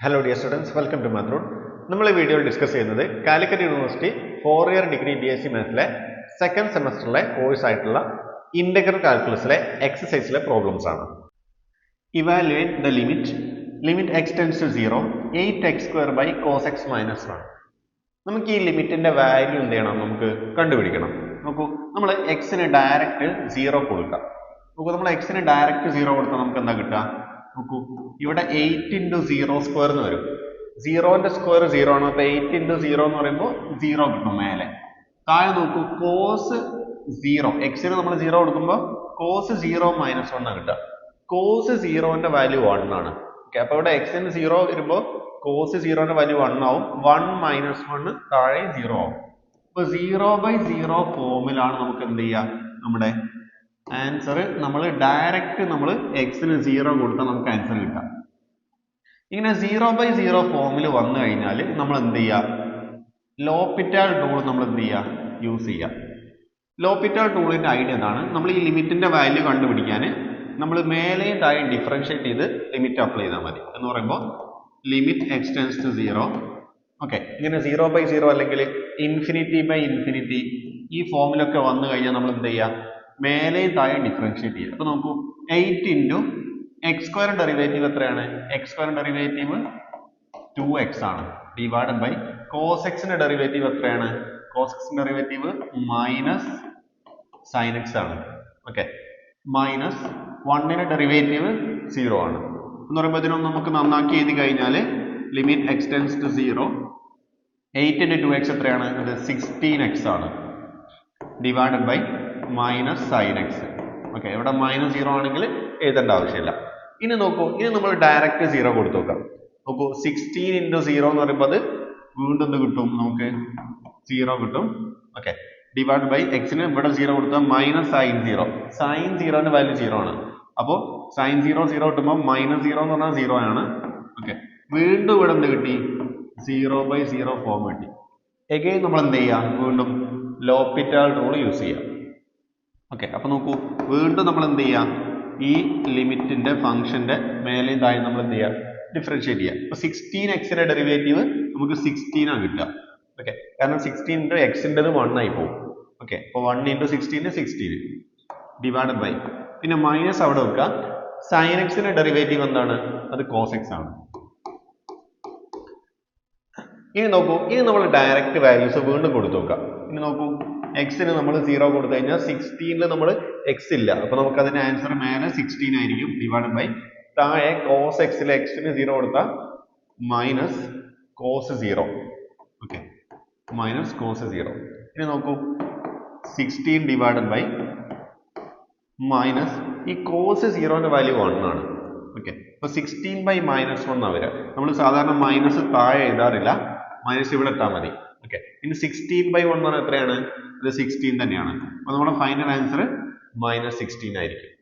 Hello dear students welcome to മാത്രൂൺ നമ്മൾ ഈ വീഡിയോയിൽ ഡിസ്കസ് ചെയ്യുന്നത് Calicut university four year degree B S C മാത്സിലെ second സെമസ്റ്ററിലെ കോഴ്സ് ആയിട്ടുള്ള ഇന്റഗ്രൽ കാൽക്കുലസിലെ എക്സസൈസിലെ പ്രോബ്ലംസ് ആണ്. Evaluate the limit limit x tends to zero eight x square by cos x minus one നമുക്ക് ഈ ലിമിറ്റിന്റെ വാല്യൂ എന്ത് ചെയ്യണം? നമുക്ക് കണ്ടുപിടിക്കണം. നോക്കൂ നമ്മൾ എക്സിന് ഡയറക്റ്റ് സീറോ കൊടുക്കാം. നോക്കൂ നമ്മൾ എക്സിന് ഡയറക്റ്റ് സീറോ കൊടുത്താൽ നമുക്ക് എന്താ കിട്ടുക? നോക്കൂ. ഇവിടെ എയ്റ്റ് ഇന്റു സീറോ സ്ക്വയർ എന്ന് വരും. സീറോന്റെ സ്ക്വയർ സീറോ ആണ്. അപ്പൊ എയ്റ്റ് ഇന്റു സീറോ എന്ന് പറയുമ്പോൾ സീറോ കിട്ടും മേലെ. താഴെ നോക്കൂ. കോസ് സീറോ എക്സിന് നമ്മൾ സീറോ കൊടുക്കുമ്പോൾ കോസ് സീറോ മൈനസ് വൺ കിട്ടുക. കോസ് സീറോന്റെ വാല്യൂ ആണ്. ഓക്കെ അപ്പൊ ഇവിടെ എക്സിന് സീറോ വരുമ്പോൾ കോസ് സീറോന്റെ വാല്യൂ വൺ ആവും. വൺ മൈനസ് വൺ താഴെ സീറോ ആവും. അപ്പൊ സീറോ ബൈ സീറോ ഫോമിലാണ് നമുക്ക് എന്ത് ചെയ്യുക നമ്മുടെ ആൻസർ നമ്മൾ ഡയറക്റ്റ് നമ്മൾ എക്സിന് സീറോ കൊടുത്താൽ നമുക്ക് ആൻസർ കിട്ടാം. ഇങ്ങനെ സീറോ ബൈ സീറോ ഫോമിൽ വന്നു കഴിഞ്ഞാൽ നമ്മൾ എന്ത് ചെയ്യുക ലോപ്പിറ്റാൽ ടൂൾ നമ്മൾ എന്ത് ചെയ്യുക യൂസ് ചെയ്യുക ലോപ്പിറ്റാൽ ടൂളിന്റെ ഐഡിയ എന്താണ്? നമ്മൾ ഈ ലിമിറ്റിന്റെ വാല്യൂ കണ്ടുപിടിക്കാൻ നമ്മൾ മേലെയും താഴെ ഡിഫറൻഷ്യേറ്റ് ചെയ്ത് ലിമിറ്റ് അപ്ലൈ ചെയ്താൽ മതി. എന്ന് പറയുമ്പോൾ limit x tends to zero okay ഇങ്ങനെ സീറോ ബൈ സീറോ അല്ലെങ്കിൽ ഇൻഫിനിറ്റി ബൈ ഇൻഫിനിറ്റി ഈ ഫോമിലൊക്കെ വന്നു കഴിഞ്ഞാൽ നമ്മൾ എന്ത് ചെയ്യുക മേലെയും താഴെയും ഡിഫറൻഷ്യേറ്റ് ചെയ്യുക. അപ്പൊ നോക്കൂ eight into x square derivative എത്രയാണ്? X square derivative two x ആണ്. ഡിവൈഡഡ് ബൈ കോസ് എക്സിന്റെ ഡെറിവേറ്റീവ് എത്രയാണ്? കോസ് എക്സിന്റെ ഡെറിവേറ്റീവ് മൈനസ് സൈൻ എക്സ് ആണ്. ഓക്കെ മൈനസ് വണ്ണിന്റെ ഡെറിവേറ്റീവ് സീറോ ആണ്. എന്ന് പറയുമ്പോൾ ഇതിനൊന്നും നമുക്ക് നന്നാക്കി എഴുതി കഴിഞ്ഞാൽ limit x tends to zero eight into two x എത്രയാണ്? ഇത് സിക്സ്റ്റീൻ എക്സ് ആണ്. Divided by minus sine x okay ഇവിടെ മൈനസ് സീറോ ആണെങ്കിൽ എഴുതേണ്ട ആവശ്യമില്ല. ഇനി നോക്കൂ ഇനി നമ്മൾ ഡയറക്റ്റ് സീറോ കൊടുത്തു നോക്കാം. നോക്കൂ സിക്സ്റ്റീൻ ഇന്റു സീറോ എന്ന് പറയുമ്പോൾ അത് വീണ്ടും എന്ത് കിട്ടും? നമുക്ക് സീറോ കിട്ടും. ഓക്കെ ഡിവൈഡ് ബൈ എക്സിന് ഇവിടെ സീറോ കൊടുത്താൽ മൈനസ് സൈൻ സീറോ സൈൻ സീറോന്റെ വാല്യൂ സീറോ ആണ്. അപ്പോൾ സൈൻ സീറോ സീറോ കിട്ടുമ്പോൾ മൈനസ് സീറോ എന്ന് പറഞ്ഞാൽ സീറോ ആണ്. ഓക്കെ വീണ്ടും ഇവിടെ എന്ത് കിട്ടി? സീറോ ബൈ സീറോ ഫോം കിട്ടി. എഗെയിൻ നമ്മൾ എന്ത് ചെയ്യുക വീണ്ടും ലോപ്പിറ്റാൾ റൂൾ യൂസ് ചെയ്യാം. ഓക്കെ അപ്പൊ നോക്കൂ. വീണ്ടും നമ്മൾ എന്ത് ചെയ്യാം? ഈ ലിമിറ്റിന്റെ ഫംഗ്ഷന്റെ മേലെയും താഴെ നമ്മൾ എന്ത് ചെയ്യാം? ഡിഫറൻഷിയേറ്റ് ചെയ്യാം. അപ്പോൾ സിക്സ്റ്റീൻ എക്സിന്റെ ഡെറിവേറ്റീവ് നമുക്ക് സിക്സ്റ്റീൻ ആണ് കിട്ടുക. ഓക്കെ കാരണം സിക്സ്റ്റീൻ ഇന്റു എക്സിന്റെത് വൺ ആയി പോകും. ഓക്കെ അപ്പോൾ വൺ ഇന്റു സിക്സ്റ്റീന് സിക്സ്റ്റീൻ ഡിവൈഡഡ് ബൈ പിന്നെ മൈനസ് അവിടെ വെക്കുക. സൈൻ എക്സിന്റെ ഡെറിവേറ്റീവ് എന്താണ്? അത് കോസ് എക്സ് ആണ്. ഇനി നോക്കൂ. ഇനി നമ്മൾ ഡയറക്റ്റ് വാല്യൂസ് വീണ്ടും കൊടുത്തു നോക്കാം. ഇനി നോക്കൂ. എക്സിന് നമ്മൾ സീറോ കൊടുത്തു കഴിഞ്ഞാൽ സിക്സ്റ്റീനിൽ നമ്മൾ എക്സ് ഇല്ല. അപ്പൊ നമുക്ക് അതിന്റെ ആൻസർ മേലെ സിക്സ്റ്റീൻ ആയിരിക്കും ഡിവൈഡ് ബൈ താഴെ കോസ് എക്സിൽ എക്സിന് സീറോ കൊടുത്താൽ minus cos zero okay minus cos zero ഇനി നോക്കൂ. സിക്സ്റ്റീൻ ഡിവൈഡഡ് ബൈ മൈനസ് ഈ കോസ് സീറോന്റെ വാല്യൂ വൺ ആണ്. ഓക്കെ അപ്പൊ സിക്സ്റ്റീൻ ബൈ മൈനസ് വൺ ആ വരിക. നമ്മൾ സാധാരണ മൈനസ് താഴെ എഴുതാറില്ല. മൈനസ് ഇവിടെ ഇട്ടാൽ മതി. ഓക്കെ ഇനി സിക്സ്റ്റീൻ ബൈ വൺ എന്ന് പറഞ്ഞാൽ എത്രയാണ്? ഇത് സിക്സ്റ്റീൻ തന്നെയാണ്. അപ്പൊ നമ്മുടെ ഫൈനൽ ആൻസർ മൈനസ് സിക്സ്റ്റീൻ ആയിരിക്കും.